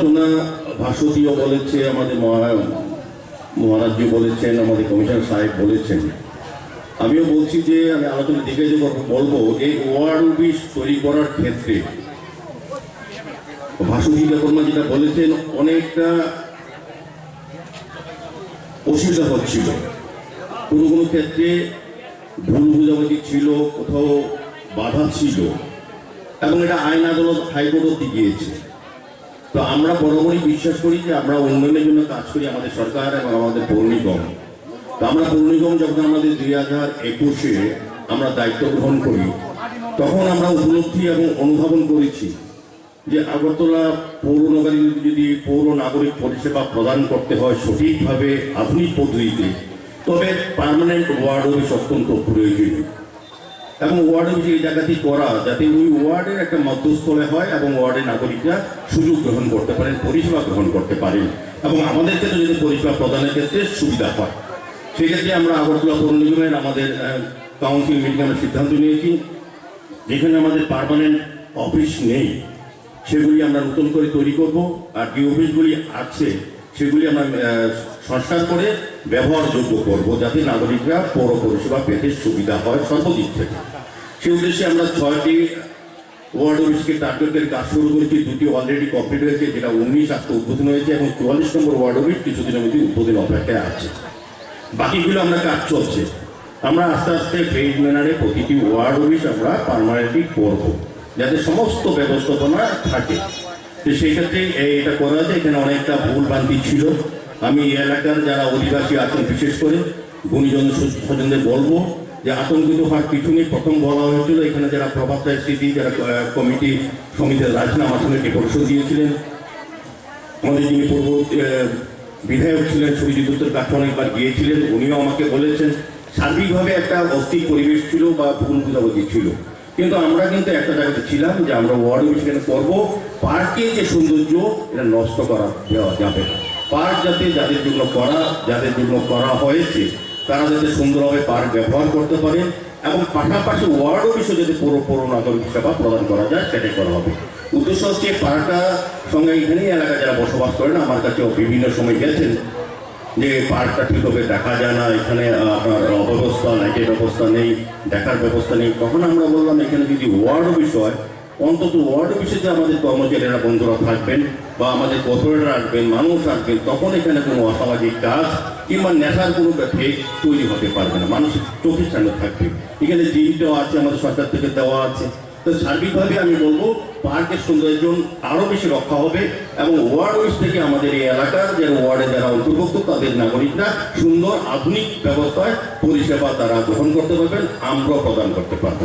আলোচনা ভাষতীয় বলেছে আমাদের মহা- মহারাজ্য বলেছেন, আমাদের কমিশনার সাহেব বলেছেন। আমিও বলছি যে, আমি আলোচনা দিকে যে বলব এই ওয়ার্ড অফিস তৈরি করার ক্ষেত্রে ভাষতী দেবর্মা যেটা বলেছেন, অনেকটা অসুবিধা হচ্ছিল। কোনো কোনো ক্ষেত্রে ভুল বুঝাবুঝি ছিল, কোথাও বাধা ছিল, এবং এটা আইন আদালত হাইকোর্ট অব্দি গিয়েছে তো আমরা বরাবরই বিশ্বাস করি যে আমরা উন্নয়নের জন্য কাজ করি আমাদের সরকার এবং আমাদের পৌর নিগম তো আমরা পৌর নিগম যখন আমাদের দুই হাজার একুশে আমরা দায়িত্ব গ্রহণ করি, তখন আমরা উপলব্ধি এবং অনুধাবন করেছি যে আগরতলা পৌর নগরী যদি পৌর নাগরিক পরিষেবা প্রদান করতে হয় সঠিকভাবে আধুনিক পদ্ধতিতে, তবে পার্মানেন্ট ওয়ার্ড অফিস অত্যন্ত প্রয়োজনীয় এবং ওয়ার্ড অফিস এই জায়গাটি করা, যাতে ওই ওয়ার্ডের একটা মধ্যস্থলে হয় এবং ওয়ার্ডের নাগরিকরা সুযোগ গ্রহণ করতে পারেন, পরিষেবা গ্রহণ করতে পারেন। এবং আমাদের ক্ষেত্রে যদি পরিষেবা প্রদানের ক্ষেত্রে সুবিধা হয়, সেক্ষেত্রে আমরা আগরতলা পৌর নিগমের আমাদের কাউন্সিল মিটিং আমরা সিদ্ধান্ত নিয়েছি। যেখানে আমাদের পার্মানেন্ট অফিস নেই, সেগুলি আমরা নতুন করে তৈরি করব। আর যে অফিসগুলি আছে সেগুলি আমরা সংস্কার করে ব্যবহারযোগ্য করব যাতে নাগরিকরা পৌর পরিষেবা পেতে সুবিধা হয় সর্বদিক থেকে। সেই উদ্দেশ্যে আমরা ছয়টি ওয়ার্ড অফিসকে টার্গেট করে কাজ শুরু করেছি, দুটি অলরেডি কমপ্লিট হয়েছে, যেটা উনিশ আজকে উদ্বোধন হয়েছে এবং চুয়াল্লিশ নম্বর ওয়ার্ড অফিস কিছুদিনের মধ্যে উদ্বোধন অপেক্ষায় আছে। বাকিগুলো আমরা কাজ চলছে। আমরা আস্তে আস্তে ফেজ ম্যানারে প্রতিটি ওয়ার্ড অফিস আমরা পারমানেন্টলি করব, যাতে সমস্ত ব্যবস্থাপনা থাকে। তো সেই ক্ষেত্রে এটা করা যায় এখানে অনেকটা ভুল ভ্রান্তি ছিল। আমি এই এলাকার যারা অধিবাসী আছেন, বিশেষ করে গুণীজন স্বজনদের বলব যে আতঙ্কিত হওয়ার কিছু নেই। প্রথম বলা হয়েছিল, এখানে যারা প্রভাব স্থিতি যারা কমিটি, সমিতির রাজনা আমার সঙ্গে একটি দিয়েছিলেন। আমাদের যিনি পূর্ব বিধায়ক ছিলেন সুবিজিৎ দত্তের কাছে অনেকবার গিয়েছিলেন। উনিও আমাকে বলেছেন, সার্বিকভাবে একটা অস্থির পরিবেশ ছিল বা ভুল বুঝাবুঝি ছিল। কিন্তু আমরা কিন্তু একটা জায়গাতে ছিলাম যে আমরা ওয়ার্ড সেখানে করব। পার্কের যে সৌন্দর্য, এটা নষ্ট করা দেওয়া যাবে না। পার্ক যাতে যাদের জন্য করা, যাদের জন্য করা হয়েছে, তারা যাতে সুন্দরভাবে পার্ক ব্যবহার করতে পারেন এবং পাশাপাশি ওয়ার্ড অফিসে যদি পুরো পুরো নাগরিক সেবা প্রদান করা যায়, সেটাই করা হবে। উদ্দেশ্য হচ্ছে পার্কটা সঙ্গে এখানেই এলাকা যারা বসবাস করেন, আমার কাছেও বিভিন্ন সময় গেছেন যে পার্কটা ঠিকভাবে দেখা যায় না। এখানে আপনার অব্যবস্থা লাইটের ব্যবস্থা নেই, দেখার ব্যবস্থা নেই। তখন আমরা বললাম, এখানে যদি ওয়ার্ড অফিস হয়, অন্তত ওয়ার্ড অফিসে আমাদের কর্মচারীরা, বন্ধুরা থাকবেন বা আমাদের কর্পোরেটর আসবেন, মানুষ আসবেন, তখন এখানে কোনো অসামাজিক কাজ কিংবা নেশার কোনো ফেক তৈরি হতে পারবে না। মানুষ চোখের সামনে থাকবে। এখানে জিমটাও আছে, আমাদের সরকার থেকে দেওয়া আছে। তো সার্বিকভাবে আমি বলব, পার্কের সৌন্দর্য আরও বেশি রক্ষা হবে এবং ওয়ার্ড ওয়েস থেকে আমাদের এই এলাকার যে ওয়ার্ডে যারা অন্তর্ভুক্ত, তাদের নাগরিকরা সুন্দর, আধুনিক ব্যবস্থায় পরিষেবা তারা গ্রহণ করতে পারবেন, আমরাও প্রদান করতে পারব।